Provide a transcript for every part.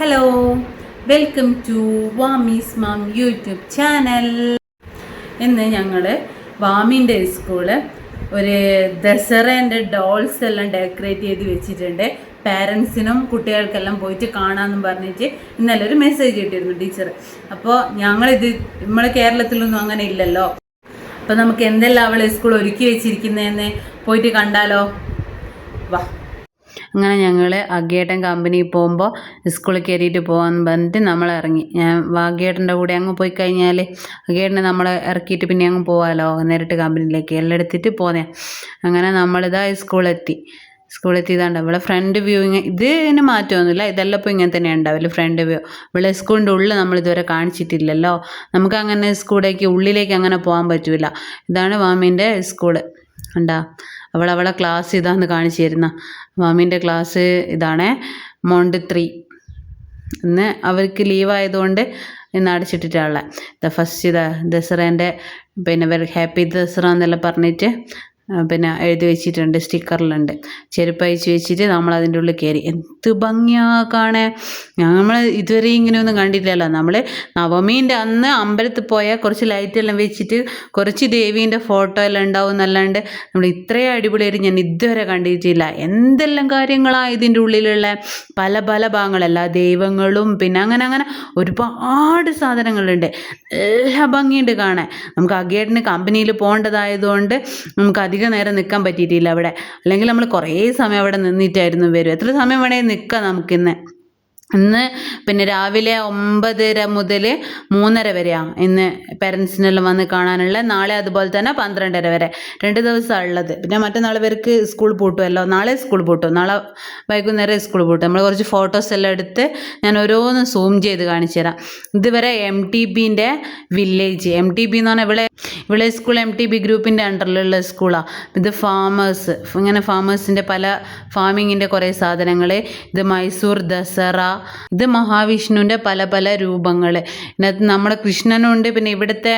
Hello welcome to Vamee's mom YouTube channel ഇന്ന് ഞങ്ങൾ വാമിന്റെ school ഒരു ദസറേന്റെ ഡോൾസ് എല്ലാം ഡെക്കറേറ്റ് ചെയ്ത് വെച്ചിട്ടുണ്ട്. പാരൻസിനും കുട്ടികൾക്കെല്ലാം പോയിട്ട് കാണാമെന്നും പറഞ്ഞിട്ട് ഇന്നലെ ഒരു മെസ്സേജ് കിട്ടിയിരുന്നു ടീച്ചർ അപ്പോൾ ഞങ്ങളിത് നമ്മൾ കേരളത്തിലൊന്നും അങ്ങനെ ഇല്ലല്ലോ. അപ്പോൾ നമുക്ക് എന്തെല്ലാം അവളെ സ്കൂൾ ഒരുക്കി വെച്ചിരിക്കുന്നതെന്ന് പോയിട്ട് കണ്ടാലോ? വാ. അങ്ങനെ ഞങ്ങൾ അഗ്ഗേട്ടൻ കമ്പനിയിൽ പോകുമ്പോൾ സ്കൂളിൽ കയറിയിട്ട് പോകാമെന്ന് പറഞ്ഞിട്ട് നമ്മൾ ഇറങ്ങി. ഞാൻ വാഗേട്ടന്റെ കൂടെ അങ്ങ് പോയി കഴിഞ്ഞാൽ അഗ്ഗേട്ടനെ നമ്മളെ ഇറക്കിയിട്ട് പിന്നെ അങ്ങ് പോകാമല്ലോ നേരിട്ട് കമ്പനിയിലേക്ക് എല്ലാം എടുത്തിട്ട് പോന്നേ അങ്ങനെ നമ്മളിതാ സ്കൂളെത്തി സ്കൂളെത്തിയതാണ്ട് ഇവിടെ ഫ്രണ്ട് വ്യൂ ഇങ്ങനെ ഇത് ഇതിന് മാറ്റമൊന്നുമില്ല ഇതെല്ലാം ഇപ്പോൾ ഇങ്ങനെ തന്നെ ഉണ്ടാവില്ല ഫ്രണ്ട് വ്യൂ ഇവിടെ സ്കൂളിന്റെ ഉള്ളിൽ നമ്മൾ ഇതുവരെ കാണിച്ചിട്ടില്ലല്ലോ. നമുക്ക് അങ്ങനെ സ്കൂളിലേക്ക് ഉള്ളിലേക്ക് അങ്ങനെ പോകാൻ പറ്റില്ല ഇതാണ് മാമീന്റെ സ്കൂൾ ഉണ്ടാ അവൾ അവളെ ക്ലാസ് ഇതാന്ന് കാണിച്ചു തരുന്ന മാമീന്റെ ക്ലാസ് ഇതാണേ മോണ്ട് ത്രീ ഇന്ന് അവർക്ക് ലീവായതുകൊണ്ട് ഇന്ന് ഇന്ന് ഉള്ളത് ഫസ്റ്റ് ഇതാ ദസറേന്റെ പിന്നെ ഹാപ്പി ദസറ എന്നെല്ലാം പറഞ്ഞിട്ട് പിന്നെ എഴുതി വെച്ചിട്ടുണ്ട് സ്റ്റിക്കറിലുണ്ട്. ചെരുപ്പ് അയച്ചു വെച്ചിട്ട് നമ്മൾ അതിന്റെ ഉള്ളിൽ കയറി. എന്ത് ഭംഗിയാ കാണേ നമ്മൾ ഇതുവരെ ഇങ്ങനെയൊന്നും കണ്ടിട്ടില്ലല്ലോ. നമ്മൾ നവമീന്റെ അന്ന് അമ്പലത്തിൽ പോയാൽ കുറച്ച് ലൈറ്റെല്ലാം വെച്ചിട്ട് കുറച്ച് ദേവീന്റെ ഫോട്ടോ എല്ലാം ഉണ്ടാവും എന്നല്ലാണ്ട് നമ്മൾ ഇത്രയും അടിപൊളിയായിട്ട് ഞാൻ ഇതുവരെ കണ്ടിട്ടില്ല. എന്തെല്ലാം കാര്യങ്ങളാണ് ഇതിന്റെ ഉള്ളിലുള്ള പല പല ഭാഗങ്ങളല്ല. ദൈവങ്ങളും പിന്നെ അങ്ങനെ അങ്ങനെ ഒരുപാട് സാധനങ്ങളുണ്ട്. എല്ലാ ഭംഗിയുണ്ട് കാണാൻ. നമുക്ക് അഗേട്ടിന് കമ്പനിയിൽ പോകേണ്ടതായതുകൊണ്ട് നമുക്ക് അധികം നേരം നിൽക്കാൻ പറ്റിയിട്ടില്ല അവിടെ. അല്ലെങ്കിൽ നമ്മൾ കുറേ സമയം അവിടെ നിന്നിട്ടായിരുന്നു വരും എത്ര സമയം വേണമെങ്കിൽ നിൽക്കാം നമുക്കിന്ന് ഇന്ന് പിന്നെ രാവിലെ ഒമ്പതര മുതൽ മൂന്നര വരെയാണ് ഇന്ന് പേരൻസിനെല്ലാം വന്ന് കാണാനുള്ള. നാളെ അതുപോലെ തന്നെ പന്ത്രണ്ടര വരെ. രണ്ട് ദിവസമാണ് ഉള്ളത്. പിന്നെ മറ്റന്നാൾ പേർക്ക് സ്കൂൾ പൂട്ടുമല്ലോ നാളെ സ്കൂൾ പൂട്ടും. നാളെ വൈകുന്നേരം സ്കൂൾ പൂട്ടും. നമ്മൾ കുറച്ച് ഫോട്ടോസ് എല്ലാം എടുത്ത് ഞാൻ ഓരോന്ന് സൂം ചെയ്ത് കാണിച്ചു തരാം. ഇതുവരെ എം ടി ബിന്റെ വില്ലേജ് എം ടി ബി എന്ന് പറഞ്ഞാൽ ഇവിടെ ഇവിടെ സ്കൂൾ എം ടി ബി ഗ്രൂപ്പിന്റെ അണ്ടറിലുള്ള സ്കൂളാണ് ഇത് ഫാമേഴ്സ് ഇങ്ങനെ ഫാമേഴ്സിന്റെ പല ഫാമിങ്ങിന്റെ കുറേ സാധനങ്ങൾ ഇത് മൈസൂർ ദസറ ഇത് മഹാവിഷ്ണുവിന്റെ പല പല രൂപങ്ങൾ. ഇതിനകത്ത് നമ്മുടെ കൃഷ്ണനുണ്ട് പിന്നെ ഇവിടുത്തെ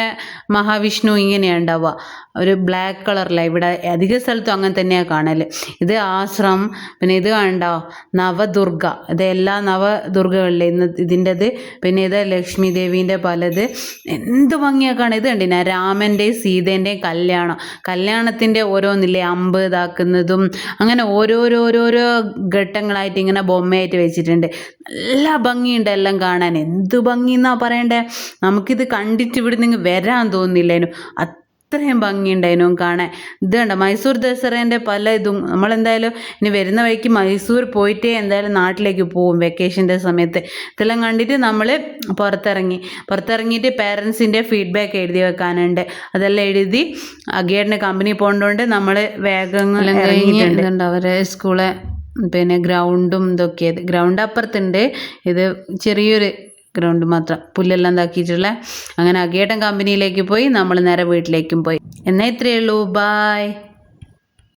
മഹാവിഷ്ണു ഇങ്ങനെയാണ് ഉണ്ടാവുക. ഒരു ബ്ലാക്ക് കളറിലാണ് ഇവിടെ അധിക സ്ഥലത്തും അങ്ങനെ തന്നെയാണ് കാണൽ ഇത് ആശ്രം പിന്നെ ഇത് കണ്ടോ? നവദുർഗ. ഇത് എല്ലാ നവദുർഗകളിലെ ഇന്ന് ഇതിന്റെത്. പിന്നെ ഇത് ലക്ഷ്മി ദേവീന്റെ പലത്. എന്ത് ഭംഗിയാണ് കാണുക ഇത് കണ്ടിനാ രാമന്റെയും സീതേന്റെയും കല്യാണം. കല്യാണത്തിന്റെ ഓരോന്നില്ലേ? അമ്പ് ഇതാക്കുന്നതും. അങ്ങനെ ഓരോരോരോരോ ഘട്ടങ്ങളായിട്ട് ഇങ്ങനെ ബൊമ്മയായിട്ട് വെച്ചിട്ടുണ്ട്. നല്ല ഭംഗിയുണ്ട് എല്ലാം കാണാൻ. എന്ത് ഭംഗി എന്നാ പറയണ്ടേ? നമുക്കിത് കണ്ടിട്ട് ഇവിടെ നിന്ന് വരാൻ തോന്നുന്നില്ലേനു അത്രയും ഭംഗിയുണ്ടായിരുന്നു കാണാൻ. ഇത് കണ്ട? മൈസൂർ ദസറേന്റെ പല ഇതും. നമ്മളെന്തായാലും ഇനി വരുന്ന വഴിക്ക് മൈസൂർ പോയിട്ടേ എന്തായാലും നാട്ടിലേക്ക് പോവും വെക്കേഷന്റെ സമയത്ത്. ഇതെല്ലാം കണ്ടിട്ട് നമ്മൾ പുറത്തിറങ്ങി. പുറത്തിറങ്ങിയിട്ട് പേരൻസിന്റെ ഫീഡ്ബാക്ക് എഴുതി വെക്കാനുണ്ട്. അതെല്ലാം എഴുതി അഗേഡിന് കമ്പനി പോകേണ്ടതുകൊണ്ട് നമ്മൾ വേഗം അവരെ സ്കൂളെ പിന്നെ ഗ്രൗണ്ടും ഇതൊക്കെ. ഗ്രൗണ്ട് അപ്പുറത്തുണ്ട് ഇത് ചെറിയൊരു ഗ്രൗണ്ട് മാത്രം. പുല്ലെല്ലാം ഇതാക്കിയിട്ടുള്ള അങ്ങനെ അകേട്ടൻ കമ്പനിയിലേക്ക് പോയി. നമ്മൾ നേരെ വീട്ടിലേക്കും പോയി. എന്നാൽ ഇത്രയേ ഉള്ളൂ. ബായ്